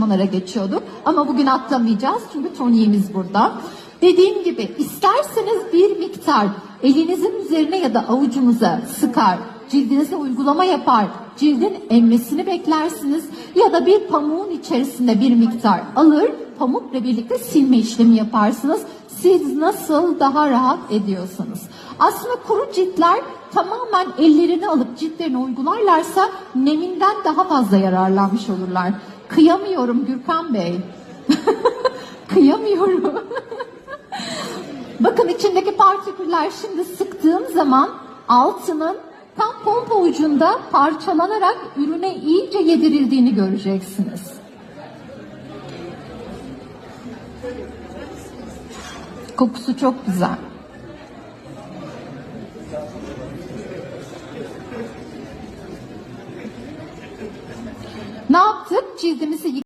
aşamalara geçiyorduk. Ama bugün atlamayacağız çünkü toniğimiz burada. Dediğim gibi isterseniz bir miktar elinizin üzerine ya da avucunuza sıkar, cildinize uygulama yapar, cildin emmesini beklersiniz ya da bir pamuğun içerisinde bir miktar alır, pamukla birlikte silme işlemi yaparsınız. Siz nasıl daha rahat ediyorsanız. Aslında kuru ciltler tamamen ellerini alıp ciltlerine uygularlarsa neminden daha fazla yararlanmış olurlar. Kıyamıyorum Gürkan Bey. Kıyamıyorum. Bakın içindeki partiküller şimdi sıktığım zaman altının tam pompa ucunda parçalanarak ürüne iyice yedirildiğini göreceksiniz. Kokusu çok güzel. Ne yaptık? 其实咱们是一